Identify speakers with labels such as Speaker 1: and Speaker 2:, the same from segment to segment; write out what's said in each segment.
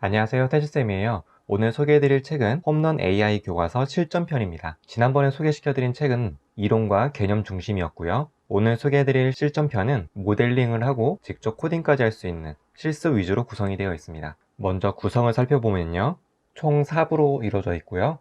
Speaker 1: 안녕하세요. 태주쌤이에요. 오늘 소개해드릴 책은 홈런 AI 교과서 실전편입니다. 지난번에 소개시켜드린 책은 이론과 개념 중심이었고요. 오늘 소개해드릴 실전편은 모델링을 하고 직접 코딩까지 할 수 있는 실습 위주로 구성이 되어 있습니다. 먼저 구성을 살펴보면요. 총 4부로 이루어져 있고요.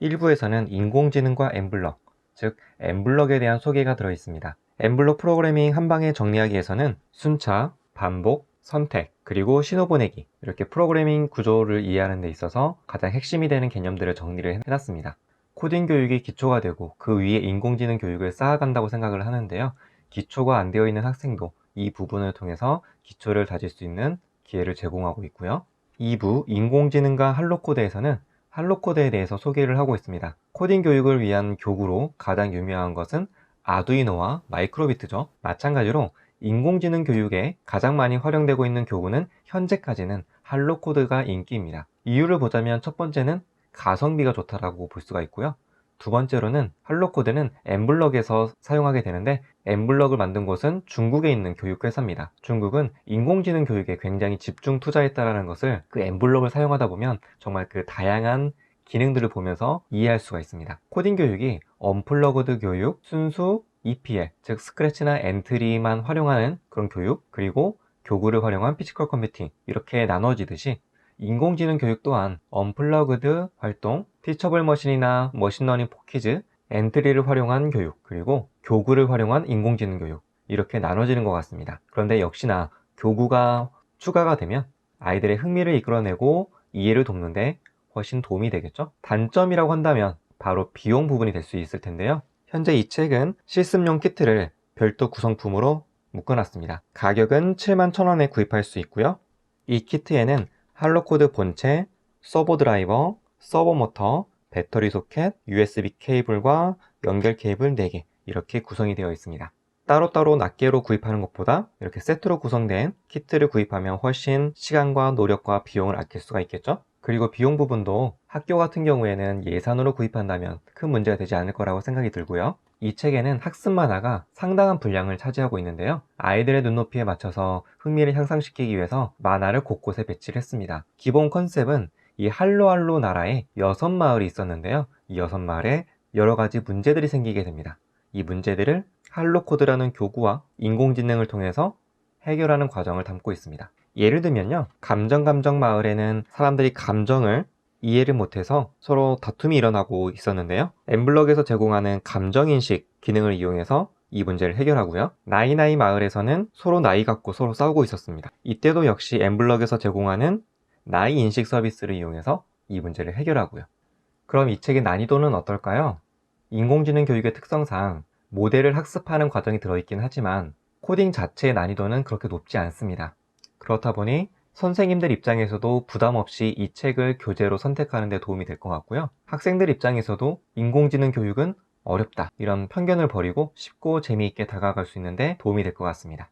Speaker 1: 1부에서는 인공지능과 엠블럭, 즉 엠블럭에 대한 소개가 들어 있습니다. 엠블럭 프로그래밍 한 방에 정리하기에서는 순차, 반복, 선택, 그리고 신호 보내기 이렇게 프로그래밍 구조를 이해하는 데 있어서 가장 핵심이 되는 개념들을 정리를 해놨습니다. 코딩 교육이 기초가 되고 그 위에 인공지능 교육을 쌓아간다고 생각을 하는데요. 기초가 안 되어 있는 학생도 이 부분을 통해서 기초를 다질 수 있는 기회를 제공하고 있고요. 2부 인공지능과 할로코드에서는 할로코드에 대해서 소개를 하고 있습니다. 코딩 교육을 위한 교구로 가장 유명한 것은 아두이노와 마이크로비트죠. 마찬가지로 인공지능 교육에 가장 많이 활용되고 있는 교구는 현재까지는 할로코드가 인기입니다. 이유를 보자면 첫 번째는 가성비가 좋다라고 볼 수가 있고요. 두 번째로는 할로 코드는 엠블럭에서 사용하게 되는데 엠블럭을 만든 곳은 중국에 있는 교육회사입니다. 중국은 인공지능 교육에 굉장히 집중 투자했다라는 것을 그 엠블럭을 사용하다 보면 정말 그 다양한 기능들을 보면서 이해할 수가 있습니다. 코딩 교육이 언플러그드 교육, 순수 EPL, 즉 스크래치나 엔트리만 활용하는 그런 교육, 그리고 교구를 활용한 피지컬 컴퓨팅 이렇게 나눠지듯이 인공지능 교육 또한 언플러그드 활동, 티처블 머신이나 머신러닝 포키즈, 엔트리를 활용한 교육, 그리고 교구를 활용한 인공지능 교육 이렇게 나눠지는 것 같습니다. 그런데 역시나 교구가 추가가 되면 아이들의 흥미를 이끌어내고 이해를 돕는데 훨씬 도움이 되겠죠? 단점이라고 한다면 바로 비용 부분이 될 수 있을 텐데요. 현재 이 책은 실습용 키트를 별도 구성품으로 묶어놨습니다. 가격은 71,000원에 구입할 수 있고요. 이 키트에는 할로코드 본체, 서버 드라이버, 서버 모터, 배터리 소켓, USB 케이블과 연결 케이블 4개 이렇게 구성이 되어 있습니다. 따로따로 낱개로 구입하는 것보다 이렇게 세트로 구성된 키트를 구입하면 훨씬 시간과 노력과 비용을 아낄 수가 있겠죠? 그리고 비용 부분도 학교 같은 경우에는 예산으로 구입한다면 큰 문제가 되지 않을 거라고 생각이 들고요. 이 책에는 학습 만화가 상당한 분량을 차지하고 있는데요. 아이들의 눈높이에 맞춰서 흥미를 향상시키기 위해서 만화를 곳곳에 배치를 했습니다. 기본 컨셉은 이 할로할로 나라에 여섯 마을이 있었는데요. 이 여섯 마을에 여러 가지 문제들이 생기게 됩니다. 이 문제들을 할로코드라는 교구와 인공지능을 통해서 해결하는 과정을 담고 있습니다. 예를 들면요. 감정 감정 마을에는 사람들이 감정을 이해를 못해서 서로 다툼이 일어나고 있었는데요. 엠블럭에서 제공하는 감정인식 기능을 이용해서 이 문제를 해결하고요. 나이나이 마을에서는 서로 나이 갖고 서로 싸우고 있었습니다. 이때도 역시 엠블럭에서 제공하는 나이 인식 서비스를 이용해서 이 문제를 해결하고요. 그럼 이 책의 난이도는 어떨까요? 인공지능 교육의 특성상 모델을 학습하는 과정이 들어있긴 하지만 코딩 자체의 난이도는 그렇게 높지 않습니다. 그렇다 보니 선생님들 입장에서도 부담 없이 이 책을 교재로 선택하는 데 도움이 될 것 같고요. 학생들 입장에서도 인공지능 교육은 어렵다. 이런 편견을 버리고 쉽고 재미있게 다가갈 수 있는데 도움이 될 것 같습니다.